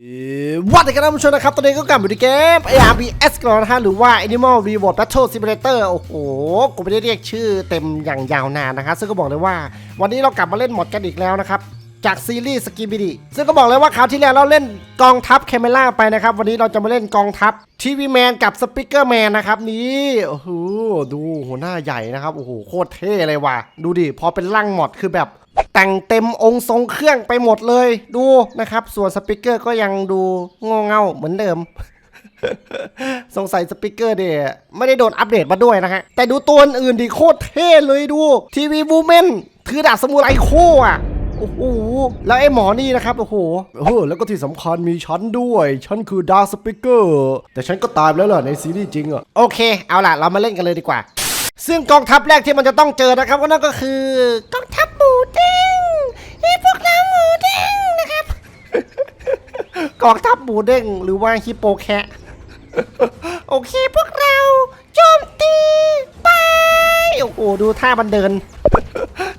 เอ่อวัสดีครับท่านผู้ชมนะครับ ตอนนี้ก็กลับมาที่เกม ARBS กันแล้วนะฮะหรือว่า Animal Reward Battle Simulator โอ้โห กูไม่ได้เรียกชื่อเต็มอย่างยาวนานนะครับซึ่งก็บอกเลยว่า วันนี้เรากลับมาเล่นหมดกันอีกแล้วนะครับ จากซีรีส์สกีบิดีซึ่งก็บอกเลยว่าคราวที่แล้วเราเล่นกองทัพแคมเมล่าไปนะครับ วันนี้เราจะมาเล่นกองทัพทีวีแมนกับสปิเกอร์แมนนะครับนี่โอ้โหดูหัวหน้าใหญ่นะครับโอ้โหโคตรเท่เลยว่ะดูดิพอเป็นร่างหมดคือแบบ แต่งเต็มองค์ทรงเครื่องไปหมดเลยดูนะครับ ส่วนสปิเกอร์ก็ยังดูงงเงาเหมือนเดิม สงสัยสปิเกอร์เดยไม่ได้โดนอัปเดตมาด้วยนะฮะ แต่ดูตัวอื่นดิโคตรเท่เลยดูทีวีบูเมนถือดาบสมุไรโคอะโอ้โห แล้วไอ้หมอนี่นะครับ โอ้โหเออแล้วก็ที่สำคัญมีฉันด้วย ฉันคือดาร์สปิเกอร์ แต่ฉันก็ตายไปแล้วล่ะในซีรีส์จริงอะโอเค เอาล่ะ เรามาเล่นกันเลยดีกว่า ซึ่งกองทัพแรกที่มันจะต้องเจอนะครับก็นั่นก็คือกองทัพหมูเด้งไอ้พวกเราหมูเด้งนะครับ กองทัพหมูเด้งหรือว่าฮิปโปแคะโอเคพวกเราโจมตีไปโอ้โหดูท่ามันเดิน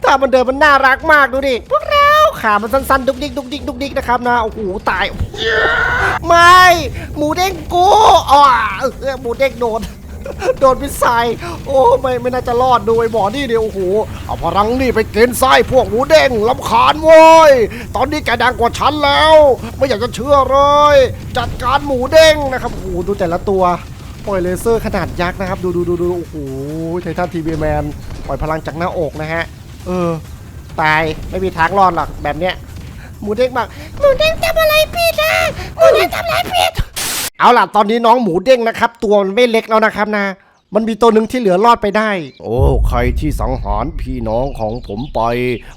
ท่ามันเดินมันน่ารักมากดูดิพวกเราขามันสั้นๆดุกดิกดุกดิกดุกดิกนะครับนะโอ้โหตายไม่หมูเด้งกูอ๋อเออหมูเด้งโดน โดนพิษไซโอ้ไม่ไม่น่าจะรอดดูไอ้หมอนี่เดียวโอ้โหเอาพลังนี่ไปกินไส้พวกหมูเด้งลำคาญโว้ยตอนนี้แกดังกว่าฉันแล้ว ไม่อยากจะเชื่อเลย จัดการหมูเด้งนะครับโอ้โหดูแต่ละตัวปล่อยเลเซอร์ขนาดยักษ์นะครับ ดูดูดูดูโอ้โหไททันทีวีแมนปล่อยพลังจากหน้าอกนะฮะ เออ ตายไม่มีทางรอดหรอกแบบเนี้ยหมูเด้งบอกหมูเด้งทำอะไรผิดอะหมูเด้งทำอะไรผิด เอาล่ะตอนนี้น้องหมูเด้งนะครับ ตัวมันไม่เล็กแล้วนะครับนะ มันมีตัวหนึ่งที่เหลือรอดไปได้ โอ้ใครที่สังหารพี่น้องของผมไป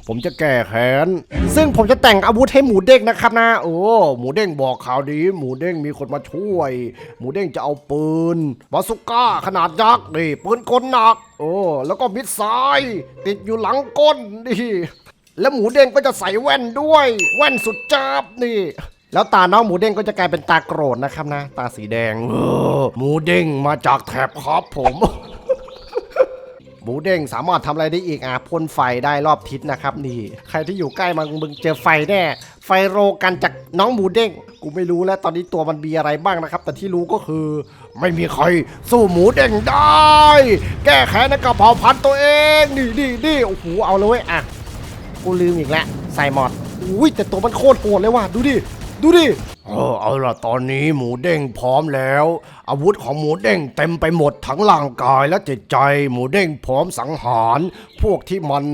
ผมจะแก้แค้นซึ่งผมจะแต่งอาวุธให้หมูเด้งนะครับนะ โอ้หมูเด้งบอกข่าวดี หมูเด้งมีคนมาช่วย หมูเด้งจะเอาปืนบาสุก้าขนาดยักษ์นี่ปืนกลหนัก โอ้แล้วก็มิดไซล์ติดอยู่หลังก้นนี่แล้วหมูเด้งก็จะใส่แว่นด้วย แว่นสุดจับนี่ แล้วตาน้องหมูเด้งก็จะกลายเป็นตาโกรธนะครับนะ ตาสีแดงเออหมูเด้งมาจากแถบครับผม หมูเด้งสามารถทำอะไรได้อีกอะพ่นไฟได้รอบทิศนะครับนี่ ใครที่อยู่ใกล้มันมึงเจอไฟแน่ไฟโรกันจากน้องหมูเด้งกูไม่รู้แล้วตอนนี้ตัวมันมีอะไรบ้างนะครับ แต่ที่รู้ก็คือ ไม่มีใครสู้หมูเด้งได้ แก้แค้นในกระเพราพันตัวเองนี่นี่นี่โอ้โหเอาเลยเว้ยอะกูลืมอีกแล้วใส่หมอดอุ้ยแต่ตัวมันโคตรโหดเลยว่ะดูดิ ดูดิ เออเอาล่ะตอนนี้หมูเด้งพร้อมแล้ว อาวุธของหมูเด้งเต็มไปหมดทั้งร่างกายและจิตใจ หมูเด้งพร้อมสังหาร พวกที่มัน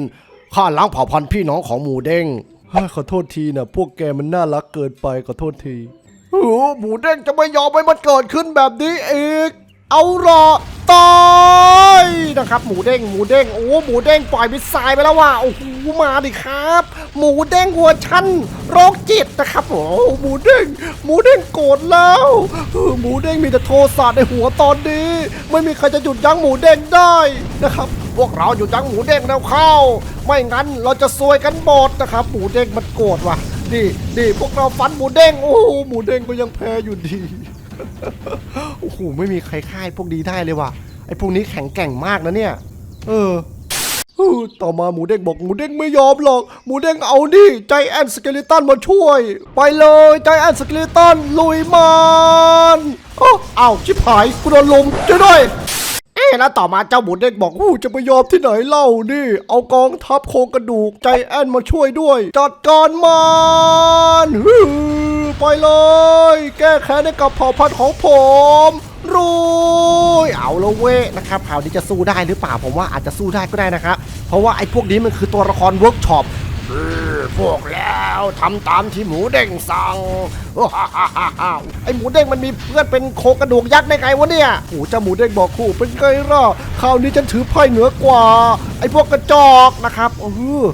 ฆ่าล้างเผ่าพันธุ์พี่น้องของหมูเด้งเฮ้ยขอโทษทีนะพวกแกมันน่ารักเกินไปขอโทษทีโอ้โหหมูเด้งจะไม่ยอมให้มันเกิดขึ้นแบบนี้อีก เอาละตายนะครับ หมูเด้งหมูเด้งโอ้หมูเด้งปล่อยมิสไซล์ไปแล้วว่ะโอ้โหมาดิครับ หมูเด้งหัวชันโรคจิตนะครับโอ้หมูเด้งหมูเด้งโกรธแล้วเออหมูเด้งมีแต่โทสะในหัวตอนนี้ ไม่มีใครจะหยุดยั้งหมูเด้งได้นะครับพวกเราหยุดยั้งหมูเด้งแล้วเข้า ไม่งั้นเราจะซวยกันหมดนะครับ หมูเด้งมันโกรธว่ะนี่นี่พวกเราฟันหมูเด้งโอ้หหมูเด้งก็ยังแพ้อยู่ดี โอ้โหไม่มีใครฆ่าไอ้พวกนี้ได้เลยว่ะไอ้พวกนี้แข็งแกร่งมากนะเนี่ย เออต่อมาหมูเด้งบอกหมูเด้งไม่ยอมหรอก หมูเด้งเอาดิใจแอนสเกลิตันมาช่วย ไปเลยใจแอนสเกลิตันลุยมันอ้าวอ้าชิบหายกูโดนลมช่วยด้วยเอ๊ะแล้วต่อมาเจ้าหมูเด้งบอกอู้จะไปยอมที่ไหนเล่านี่ เอากองทัพโครงกระดูกใจแอนมาช่วยด้วย จัดการมันฮือ ไปเลย แก้แค้นให้กับเผ่าพันธุ์ของผมรุยเอาละเว้นะครับข่าวนี้จะสู้ได้หรือเปล่าผมว่าอาจจะสู้ได้ก็ได้นะครับ เพราะว่าไอ้พวกนี้มันคือตัวละครเวิร์กช็อปพวกแล้วทำตามที่หมูเด้งสั่งไอหมูเด้งมันมีเพื่อนเป็นโคกระดูกยักษ์ได้ไงวะเนี่ยโอ้เจ้าหมูเด้งบอกคู่เป็นไงล่ะคราวนี้ฉันถือไพ่เหนือกว่า ไอพวกกระจอกนะครับเออ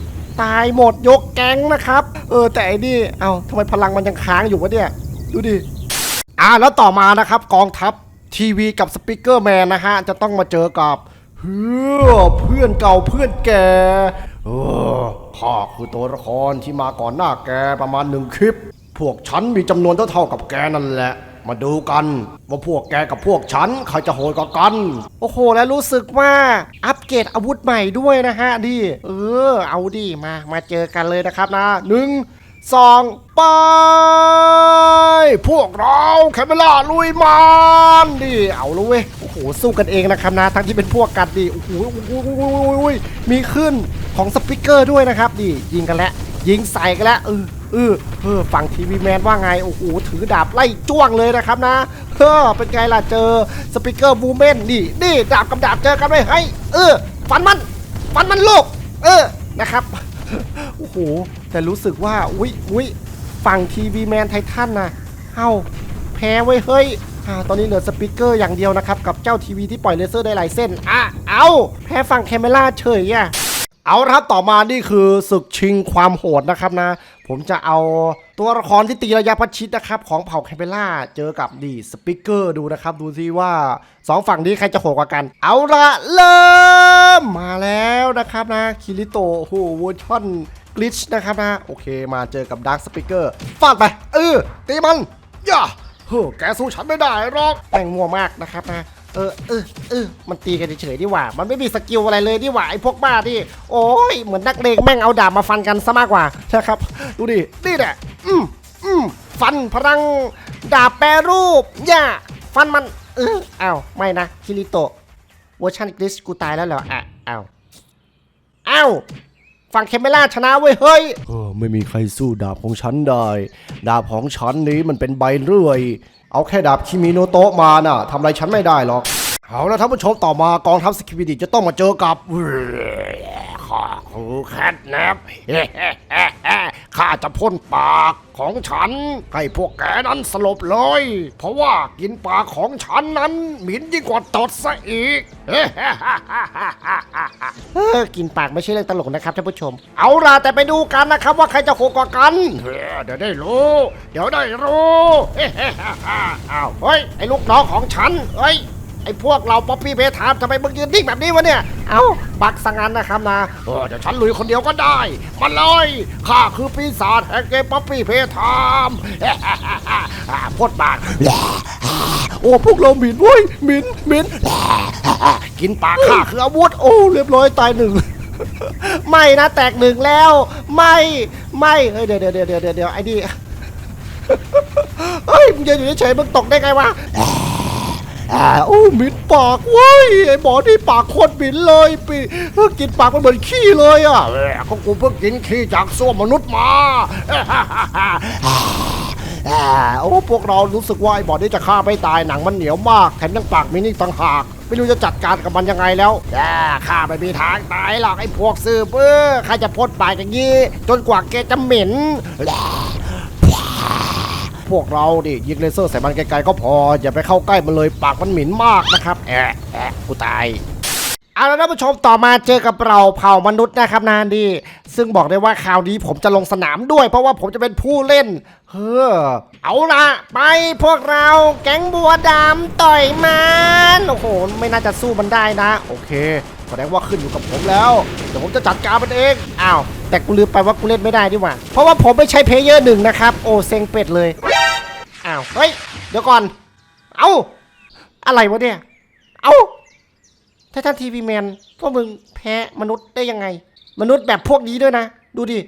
ตายหมดยกแก๊งนะครับ เออแต่ไอ้นี่เอ้าทำไมพลังมันยังค้างอยู่วะเนี่ย ดูดิ อ่าแล้วต่อมานะครับ กองทัพทีวีกับสปิเกอร์แมนนะฮะ จะต้องมาเจอกับเพื่อเพื่อนเก่าเพื่อนแกเออข้าคือตัวละครที่มาก่อนหน้าแกประมาณหนึ่งคลิป พวกฉันมีจำนวนเท่าๆกับแกนั่นแหละ มาดูกัน ว่าพวกแกกับพวกฉันใครจะโหดกว่ากัน โอ้โห แล้วรู้สึกว่าอัปเกรดอาวุธใหม่ด้วยนะฮะดิเออ เอาดิมา มาเจอกันเลยนะครับนะหนึ่งสองไป พวกเราแคมเมล่าลุยมันดิเอาเลยเว้ยโอ้โหสู้กันเองนะครับนะ ทั้งที่เป็นพวกกันดิโอ้โหโอ้โหโอ้โหโอ้โหโอ้โหมีขึ้นของสปิเกอร์ด้วยนะครับดิยิงกันแล้ว ยิงใส่กันแล้วเออเออเออฝั่งทีวีแมนว่าไงโอ้โหถือดาบไล่จ้วงเลยนะครับนะเออเป็นไงล่ะเจอสปิเกอร์บูเมนนี่นี่ดาบกับดาบเจอกันไว้ให้เออฟันมันฟันมันลูกเออนะครับโอ้โหแต่รู้สึกว่าอุ๊ยอุ๊ยฝั่งทีวีแมนไททันนะเอ้าแพ้ไว้ยเฮ้ยอ่าตอนนี้เหลือสปีกเกอร์อย่างเดียวนะครับ กับเจ้าทีวีที่ปล่อยเลเซอร์ได้หลายเส้นอะเอาแพ้ฝั่งแคมเมล่าเฉยอะ เอาละครับต่อมานี่คือศึกชิงความโหดนะครับนะ ผมจะเอาตัวละครที่ตีระยะประชิดนะครับ ของเผ่าแคมเปล่าเจอกับดีสปิเกอร์ดูนะครับ ดูซิว่าสองฝั่งนี้ใครจะโหดกว่ากัน เอาละเริ่มมาแล้วนะครับนะคิริโตโอ้โหเวอร์ชันกลิชนะครับนะ โอเคมาเจอกับดาร์ s สปิเกอร์ฟาดไปเออตีมันย่าเฮ้อแกสู้ฉันไม่ได้หรอกแม่งมัวมากนะครับนะ เออเออเออมันตีกันเฉยๆดีกว่า มันไม่มีสกิลอะไรเลยดีกว่าไอ้พวกบ้าที่ โอ้ยเหมือนนักเลงแม่งเอาดาบมาฟันกันซะมากกว่านะครับ ดูดินี่แหละอืมอืมฟันพลังดาบแปรรูปย่าฟันมันเอออ้าวไม่นะคิริโตะเวอร์ชันกริสกูตายแล้วเหรออะอ้าวอ้าวฝั่งเคมเมล่าชนะเว้ยเฮ้ยเออไม่มีใครสู้ดาบของฉันได้ ดาบของฉันนี้มันเป็นใบเรื่อย เอาแค่ดาบคิมิโนโตะมาน่ะทำอะไรฉันไม่ได้หรอก เอาแล้วท่านผู้ชมต่อมากองทัพสกิบิดิจะต้องมาเจอกับข้าคือแคทแนปข้าจะพ่นปากของฉัน ให้พวกแกนั้นสลบเลย เพราะว่ากินปากของฉันนั้นหมิ่นยิ่งกว่าตดซะอีกกินปากไม่ใช่เรื่องตลกนะครับท่านผู้ชม เอาล่ะแต่ไปดูกันนะครับว่าใครจะโหดกว่ากันเฮ้ยเดี๋ยวได้รู้ เดี๋ยวได้รู้อ้าวเฮ้ยไอ้ลูกน้องของฉันเฮ้ย ไอ้พวกเราป๊อปปี้เพทามทำไมมึงยืนนิ่งแบบนี้วะเนี่ย เอ้าบักสังงันนะครับนะเออเดี๋ยวฉันลุยคนเดียวก็ได้ มาเลยข้าคือปีศาจแห่งเกมป๊อปปี้เพทามพ่นปากโอ้พวกเราหมิ่นเว้ยหมิ่นหมิ่นกินปากข้าคืออาวุธโอ้เรียบร้อยตายหนึ่งไม่นะแตกหนึ่งแล้ว ไม่ไม่เฮ้ยเดี๋ยวเดี๋ยวเดี๋ยวเดี๋ยวเดี๋ยวไอ้นี่เฮ้ยมึงยืนอยู่เฉยๆมึงตกได้ไงวะ อ่าโอ้มิ่นปากเว้ยไอ้หมอนี่ปากโคตรหมินเลยปีกินปากมันเหมือนขี้เลยอะเออของกูเพิ่งกินขี้จากส้วมมนุษย์มาอ่าโอ้พวกเรารู้สึกว่าไอ้บอดนี้จะฆ่าไม่ตายหนังมันเหนียวมากแถมยังปากมินี่ต่างหาก ไม่รู้จะจัดการกับมันยังไงแล้วแต่ข้าไม่มีทางตายหรอกไอ้พวกซื้อเบ้อข้าจะพ่นปากอย่างนี้ จนกว่าแกจะเหม็น พวกเราดิยิงเลเซอร์ใส่มันไกลๆก็พอ อย่าไปเข้าใกล้มันเลยปากมันหม็นมากนะครับแอะแอะกูตายเอาละท่านผู้ชมต่อมาเจอกับเราเผ่ามนุษย์นะครับนานดี ซึ่งบอกได้ว่าคราวนี้ผมจะลงสนามด้วย เพราะว่าผมจะเป็นผู้เล่น เฮ้อเอาละไปพวกเราแก๊งบัวดำต่อยมันโอ้โหไม่น่าจะสู้มันได้นะ โอเคแสดงว่าขึ้นอยู่กับผมแล้วเดี๋ยวผมจะจัดการมันเองอ้าวแต่กูลืมไปว่ากูเล่นไม่ได้ดีกว่าเพราะว่าผมไม่ใช่เพลเยอร์หนึ่งนะครับโอ้เซ็งเป็ดเลย อ้าว เฮ้ย เดี๋ยวก่อน เอ้า อะไรวะเนี่ย เอ้าไททันทีวีแมนพวกมึงแพ้มนุษย์ได้ยังไง มนุษย์แบบพวกนี้ด้วยนะ ดูดิ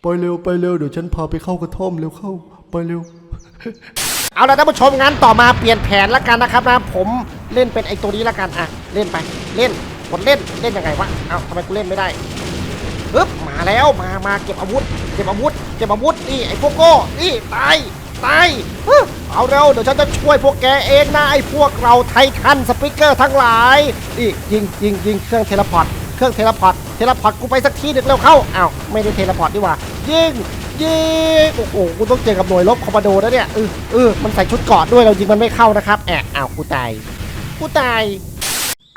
ไปเร็วไปเร็วเดี๋ยวฉันพาไปเข้ากระท่อมเร็วเข้า ไปเร็ว เอาละท่านผู้ชมงั้นต่อมาเปลี่ยนแผนละกันนะครับนะผมเล่นเป็นไอ้ตัวนี้ละกันอะเล่นไปเล่นกดเล่นเล่นยังไงวะเอ้าทำไมกูเล่นไม่ได้ปึ๊บมาแล้วมามาเก็บอาวุธ เก็บอาวุธ เก็บอาวุธนี่ไอ้พวกโก้นี่ตาย ตายเอาเร็วเดี๋ยวฉันจะช่วยพวกแกเองนะไอ้พวกเราไททันสปิเกอร์ทั้งหลายนี่ยิงยิงยิงเครื่องเทเลพอร์ตเครื่องเทเลพอร์ตเทเลพอร์ตกูไปสักทีหนึ่งเร็วเข้าอ้าวไม่ได้เทเลพอร์ตดีกว่ายิงยิงโอ้โหกูต้องเจอกับหน่วยรบคอมมานโดนะเนี่ยเออเออมันใส่ชุดเกราะด้วยเรายิงมันไม่เข้านะครับแอะอ้าวกูตายกูตาย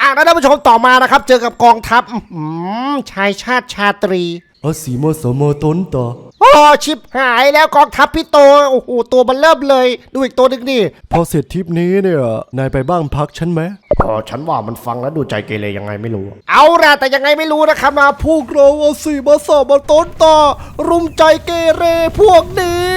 อะแล้วท่านผู้ชมต่อมานะครับ เจอกับกองทัพอื้อหือชายชาติชาตรีอาสีมอสมต้นต่อ อ้ชิบหายแล้วกองทัพพี่โต โอ้โห ตัวมันเริ่มเลย ดูอีกตัวหนึ่งดิพอเสร็จทริปนี้เนี่ยนายไปบ้างพักฉันไหมพอฉันว่ามันฟังแล้วดูใจเกเรยังไงไม่รู้ เอาละแต่ยังไงไม่รู้นะครับมาพวกเราเอาสีมาสอบมาต้นต่อ รุมใจเกเรพวกนี้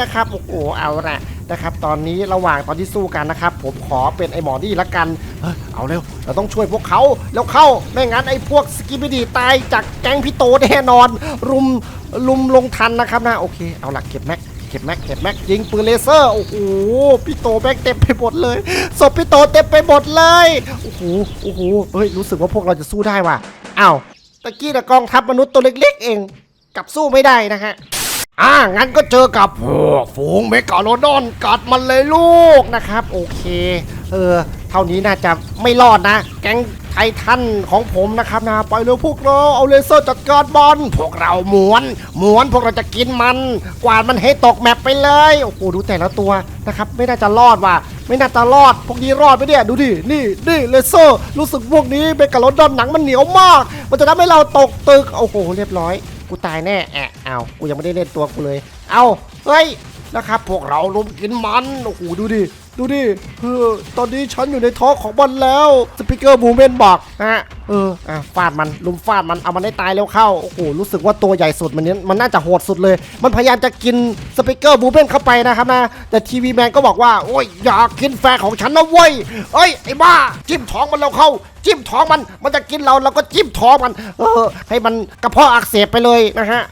นะครับโอ้โหเอาละนะครับตอนนี้ระหว่างตอนที่สู้กันนะครับ ผมขอเป็นไอหมอนี่ละกันเฮ้ยเอาเร็ว เราต้องช่วยพวกเขาแล้วเข้าไม่งั้นไอพวกสกิบิดีตายจากแก๊งพี่โตแน่นอน รุม ลุมลงทันนะครับนะโอเคเอาหลักเก็บแม็กเก็บแม็กเก็บแม็กยิงปืนเลเซอร์โอ้โหพี่โตแม็กเต็มไปหมดเลยศพพี่โตเต็มไปหมดเลยโอ้โหโอ้โหเฮ้ยรู้สึกว่าพวกเราจะสู้ได้ว่ะอ้าวตะกี้แต่กองทัพมนุษย์ตัวเล็กๆ เองกับสู้ไม่ได้นะฮะอ่างั้นก็เจอกับฝูงเมกาโลดอนกัดมันเลยลูกนะครับ โอเค เออ เท่านี้น่าจะไม่รอดนะ แก๊งไททันของผมนะครับนะไปเลยพวกเราเอาเลเซอร์จัดการบอลพวกเราหมวนหมวนพวกเราจะกินมัน กวาดมันให้ตกแมปไปเลยโอ้โหดูแต่ละตัวนะครับไม่น่าจะรอดว่ะไม่น่าจะรอด พวกนี้รอดไปเนี่ยดูดินี่นี่เลเซอร์ รู้สึกพวกนี้เมกาโลดอนหนังมันเหนียวมาก มันจะทำให้เราตกตึกโอ้โหเรียบร้อย กูตายแน่แอะเอากูยังไม่ได้เล่นตัวกูเลย เอาเฮ้ยนะครับ พวกเราลุมกินมันโอ้โหดูดิ ดูดิเออตอนนี้ฉันอยู่ในท้องของมันแล้วสปิเกอร์บูเมนบอกฮะเอออะฟาดมันลุมฟาดมันเอามันได้ตายแล้วเข้าโอ้โหรู้สึกว่าตัวใหญ่สุดมันนี้มันน่าจะโหดสุดเลย มันพยายามจะกินสปิเกอร์บูเมนเข้าไปนะครับนะแต่ทีวีแมนก็บอกว่าโอ้ยอย่ากินแฟนของฉันนะเว้ยเอ้ยไอ้บ้าจิ้มท้องมันแล้วเข้าจิ้มท้องมันมันจะกินเราเราก็จิ้มท้องมัน เออ ให้มันกระเพาะอักเสบไปเลยนะฮะ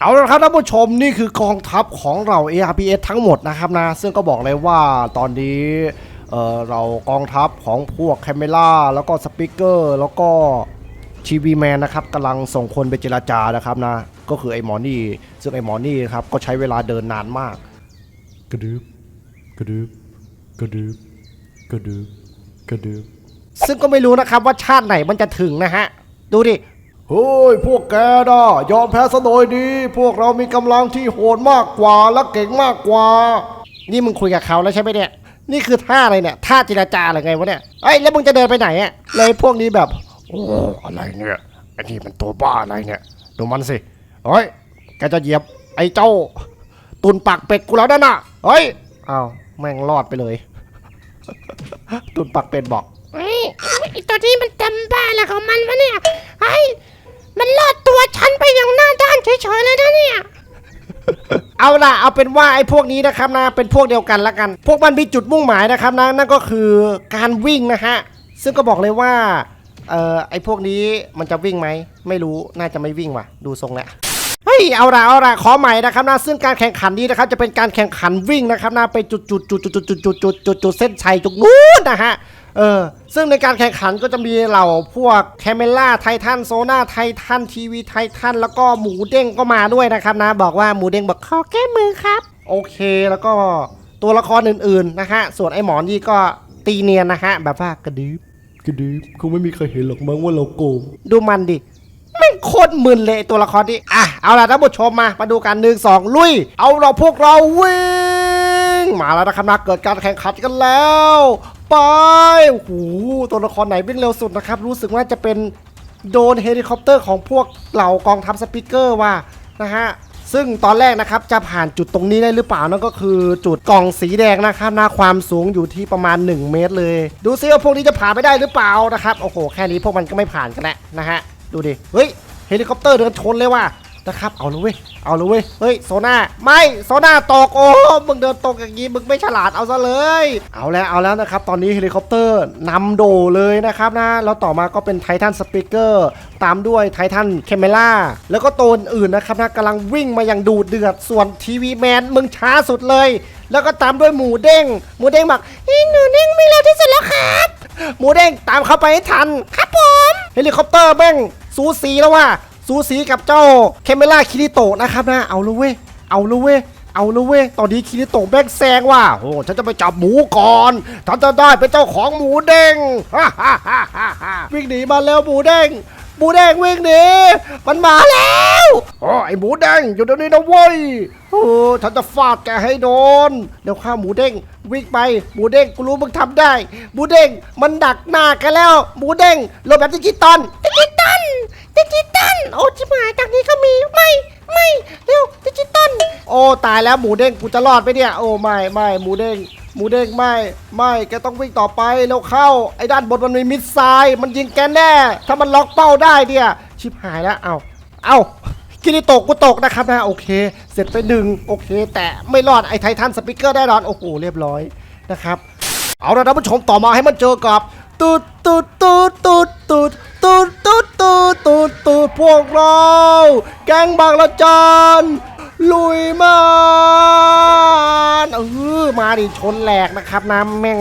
เอาละครับท่านผู้ชมนี่คือกองทัพของเรา ARPS ทั้งหมดนะครับนะ ซึ่งก็บอกเลยว่าตอนนี้เออเรากองทัพของพวกแคมเมล่าแล้วก็สปีกเกอร์แล้วก็ทีวีแมนนะครับกำลังส่งคนไปเจราจานะครับนะ ก็คือไอ้หมอนี่ ซึ่งไอ้หมอนี่ครับก็ใช้เวลาเดินนานมาก กระดึบกระดึบกระดึบกระดึบกระดึบซึ่งก็ไม่รู้นะครับว่าชาติไหนมันจะถึงนะฮะ ดูดิ เฮ้ยพวกแกน่ะยอมแพ้ซะหน่อยดี พวกเรามีกำลังที่โหดมากกว่าและเก่งมากกว่า นี่มึงคุยกับเขาแล้วใช่ไหมเนี่ย นี่คือท่าอะไรเนี่ย ท่าเจราจาอะไรไงวะเนี่ยเอ้ยแล้วมึงจะเดินไปไหนอะเลยพวกนี้แบบ โอ้อะไรเนี่ยไอ้นี่มันตัวบ้าอะไรเนี่ย ดูมันสิเฮ้ยแกจะเหยียบไอ้เจ้า ตุนปากเป็ดกูแล้วนั่นน่ะเฮ้ยอ้าวแม่งรอดไปเลย ตุนปากเป็ดบอก เฮ้ยไอตัวนี้มันจำบ้าอะไรของมันวะเนี่ยไอ้ย มันลอดตัวฉันไปอย่างหน้าด้านเฉยๆเลยนะเนี่ย เอาล่ะเอาเป็นว่าไอ้พวกนี้นะครับนะเป็นพวกเดียวกันละกัน พวกมันมีจุดมุ่งหมายนะครับนะนั่นก็คือการวิ่งนะฮะซึ่งก็บอกเลยว่าเอ่อไอ้พวกนี้มันจะวิ่งไหมไม่รู้น่าจะไม่วิ่งว่ะ ดูทรงแล้วเฮ้ยเอาละเอาละขอใหม่นะครับนะซึ่งการแข่งขันนี้นะครับจะเป็นการแข่งขันวิ่งนะครับนะไปจุดจุดจุดจุดจุดจุดจุดจุดจุดจุดเส้นชัยจุดนู้นนะฮะ เออ ซึ่งในการแข่งขันก็จะมีเหล่าพวกแคมเมล่าไททันโซนาไททันทีวีไททันแล้วก็หมูเด้งก็มาด้วยนะครับนะ บอกว่าหมูเด้งบอกขอแก้มือครับ โอเคแล้วก็ตัวละครอื่นๆนะฮะ ส่วนไอ้หมอนี่ก็ตีเนียนนะฮะ แบบว่ากระดึบกระดึบคงไม่มีใครเห็นหรอกมั้งว่าเราโกงดูมันดิไม่งโคตรมึนเลยไอ้ตัวละครนี้อะเอาล่ะท่านผู้ชมมามาดูกันหนึ่งสองลุย เอาเราพวกเราวิ่งมาแล้วนะครับนะเกิดการแข่งขันกันแล้ว ไปโอ้โหตัวละครไหนวิ่งเร็วสุดนะครับ รู้สึกว่าจะเป็นโดนเฮลิคอปเตอร์ของพวกเหล่ากองทัพสปิเกอร์ว่านะฮะซึ่งตอนแรกนะครับจะผ่านจุดตรงนี้ได้หรือเปล่านั่นก็คือจุดกล่องสีแดงนะครับหน้าความสูงอยู่ที่ประมาณ 1 เมตรเลย ดูซิว่าพวกนี้จะผ่านไปได้หรือเปล่านะครับโอ้โหแค่นี้พวกมันก็ไม่ผ่านกันแล้วนะฮะดูดิเฮ้ยเฮลิคอปเตอร์เดินชนเลยว่ะ นะครับ เอาเลยเว้ย เอาเลยเว้ย เฮ้ยโซน่าไม่โซน่าตกโอ้มึงเดินตกอย่างนี้มึงไม่ฉลาดเอาซะเลย เอาแล้วเอาแล้วนะครับ ตอนนี้เฮลิคอปเตอร์นำโดเลยนะครับนะ แล้วต่อมาก็เป็นไททันสปีกเกอร์ตามด้วยไททันเคมเมล่าแล้วก็ตัวอื่นนะครับนะกำลังวิ่งมาอย่างดูเดือดส่วนทีวีแมนมึงช้าสุดเลย แล้วก็ตามด้วยหมูเด้ง หมูเด้งบอกไอ้หนูนิ่งไม่เร็วที่สุดแล้วครับหมูเด้งตามเข้าไปให้ทัน ครับผม เฮลิคอปเตอร์แม่งสูสีแล้วว่ะ สูสีกับเจ้าเคมเมล่าคิริโตะนะครับนะ เอาเลยเว้ย เอาเลยเว้ยเอาเลยเว้ย ตอนนี้คิริโตะแบกแซงว่ะโอ้ ฉันจะไปจับหมูก่อน ฉันจะได้เป็นเจ้าของหมูเด้งฮ่าฮ่าฮ่าฮ่าวิ่งหนีมาแล้วหมูเด้ง หมูเด้งวิ่งหนีมันมาแล้วโอ้ไอหมูเด้งอยู่ตรงนี้นะเว้ยโอ้ฉันจะฟาดแกให้โดนเดี๋ยวข้าหมูเด้งวิ่งไปหมูเด้งกูรู้มึงทำได้ หมูเด้งมันดักหน้ากันแล้ว หมูเด้งโรแบบดิจิตอลดิจิตอลดิจิตอลโอ้ชิบหายจากนี้ก็มีไม่ไม่เร็วดิจิตอลโอ้ตายแล้วหมูเด้งกูจะรอดไหมเนี่ยโอ้ไม่ไม่หมูเด้ง หมูเด้งไม่ไม่แกต้องวิ่งต่อไปแล้วเข้าไอ้ด้านบนมันมีมิสไซล์มันยิงแกแน่ ถ้ามันล็อกเป้าได้เนี่ยชิบหายแล้วเอาเอาคิริโตกกูตกนะครับนะโอเค เสร็จไปหนึ่งโอเค แต่ไม่รอดไอ้ไททันสปิเกอร์ได้รอดโอ้โหเรียบร้อยนะครับ เอาละท่านผู้ชมต่อมาให้มันเจอกับตูดตูดตูดตูดตูดตูดตูดตูดตูดตูดพวกเรา แกงบางละจัน ลุยมันเออมาดิชนแหลกนะครับนะแม่ง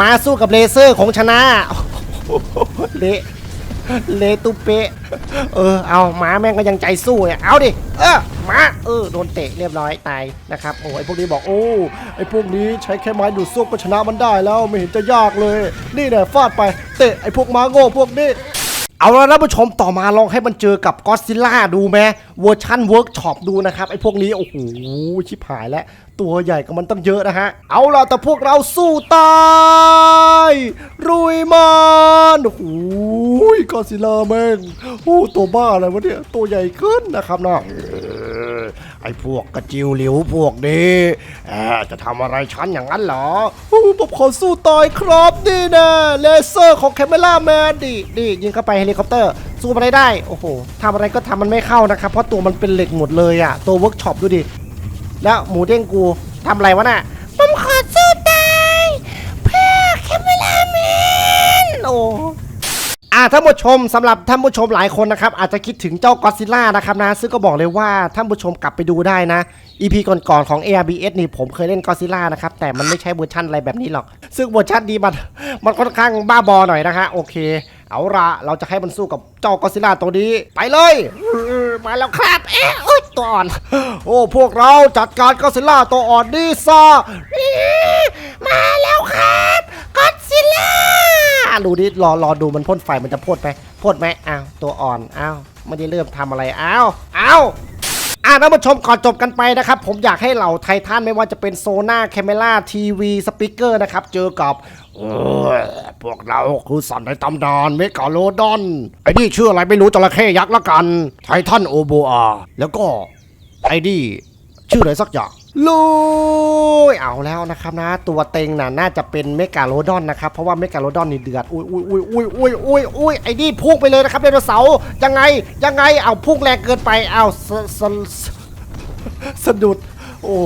มาสู้กับเลเซอร์ของชนะเละเละตุเปะเออ เอาหมาแม่งก็ยังใจสู้อะเอาดิ เออหมาเออ โดนเตะเรียบร้อยตายนะครับ โอ้ยพวกนี้บอก โอ้ไอพวกนี้ใช้แค่ไม้ดูดซ่วมก็ชนะมันได้แล้ว ไม่เห็นจะยากเลย นี่เนี่ยฟาดไป เตะไอพวกม้าโง่พวกนี้ เอาละท่านผู้ชมต่อมาลองให้มันเจอกับก็ซิล่าดูไหมเวอร์ชันเวิร์กช็อปดูนะครับ ไอ้พวกนี้โอ้โหชิบหายแล้ว ตัวใหญ่กับมันต้องเยอะนะฮะ เอาล่ะแต่พวกเราสู้ตายรุยมันโอ้โหก็ซิล่าแม่งโอ้ตัวบ้าอะไรวะเนี่ย ตัวใหญ่ขึ้นนะครับนาะ ออไอ้พวกกระจิวหลิวพวกนี้เออจะทำอะไรฉันอย่างนั้นเหรอโอ้ผมขอสู้ตายครับนี่นะเลเซอร์ของแคมเมล่าแมนดิดิยิงเข้าไปเฮลิคอปเตอร์สู้มันได้ได้ โอ้โหทำอะไรก็ทำมันไม่เข้านะครับเพราะตัวมันเป็นเหล็กหมดเลยอะตัวเวิร์กช็อปดูดิ แล้วหมูเด้งกูทำอะไรวะน่ะผมขอสู้ตายเพื่อแคมเมล่าแมนโอ้ อ่าท่านผู้ชมสำหรับท่านผู้ชมหลายคนนะครับอาจจะคิดถึงเจ้าก็ซิล่านะครับนะซึ่งก็บอกเลยว่าท่านผู้ชมกลับไปดูได้นะ EP ก่อนๆของ ARBS นี่ผมเคยเล่นก็ซิล่านะครับแต่มันไม่ใช่เวอร์ชันอะไรแบบนี้หรอก ซึ่งเวอร์ชันนี้มันมันค่อนข้างบ้าบอหน่อยนะฮะโอเค เอาละเราจะให้มันสู้กับเจ้าก็ซิล่าตัวนี้ไปเลยมาแล้วครับเอ๊ะอุ๊ยตัวอ่อน โอ้พวกเราจัดการก็ซิล่าตัวอ่อนนี่ซะมาแล้วครับก็อซิลล่า ดูดิรอรอดูมันพ่นไฟมันจะพ่นไหมพ่นไหมอ้าวตัวอ่อนอ้าวไม่ได้เริ่มทำอะไรอ้าวอ้าวอะท่านผู้ชมก่อนจบกันไปนะครับ ผมอยากให้เหล่าไททันไม่ว่าจะเป็นโซน่าแคมเมล่าทีวีสปีกเกอร์นะครับ เจอกับเออพวกเราคือสัตว์ในตำนานเมกาโลดอน ไอ้นี่ชื่ออะไรไม่รู้จระเข้ยักษ์ละกัน ไททันโอโบอา แล้วก็ไอ้นี่ชื่ออะไรสักอย่าง ลุยเอาแล้วนะครับนะ ตัวเต็งน่ะน่าจะเป็นเมกาโลดอนนะครับเพราะว่าเมกาโลดอนนี่เดือดอุ้ยอุ้ยอุ้ยอุ้ยอุ้ยอุ้ยอุ้ยไอ้นี่พุ่งไปเลยนะครับไดโนเสาร์ยังไงยังไงเอาพุ่งแรงเกินไปเอาสสสสะดุดโอ้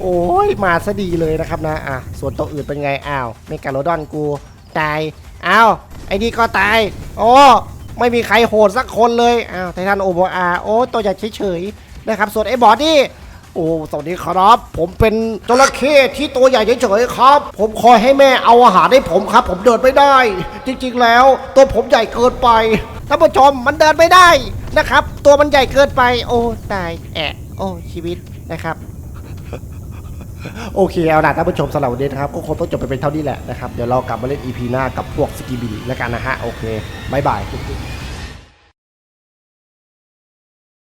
โอ้ยมาซะดีเลยนะครับนะอะส่วนตัวอื่นเป็นไงอ้าวเมกาโลดอนกูตายอ้าวไอ้นี่ก็ตายโอ้ไม่มีใครโหดสักคนเลยอ้าวไททันโอโบอาโอ้ตัวใหญ่เฉยๆนะครับส่วนไอ้บอดนี่ โอ้สวัสดีครับ ผมเป็นจระเข้ที่ตัวใหญ่เฉยๆครับ ผมคอยให้แม่เอาอาหารให้ผมครับ ผมเดินไม่ได้ จริงๆแล้ว ตัวผมใหญ่เกินไปท่านผู้ชมมันเดินไม่ได้นะครับ ตัวมันใหญ่เกินไป โอ้ตายแอะโอ้ชีวิตนะครับโอเคเอาล่ะท่านผู้ชมสำหรับวันนี้นะครับก็คงต้องจบไปเป็นเท่านี้แหละนะครับ เดี๋ยวเรากลับมาเล่น EP หน้ากับพวกสกีบิลแล้วกันนะฮะ โอเคบายบาย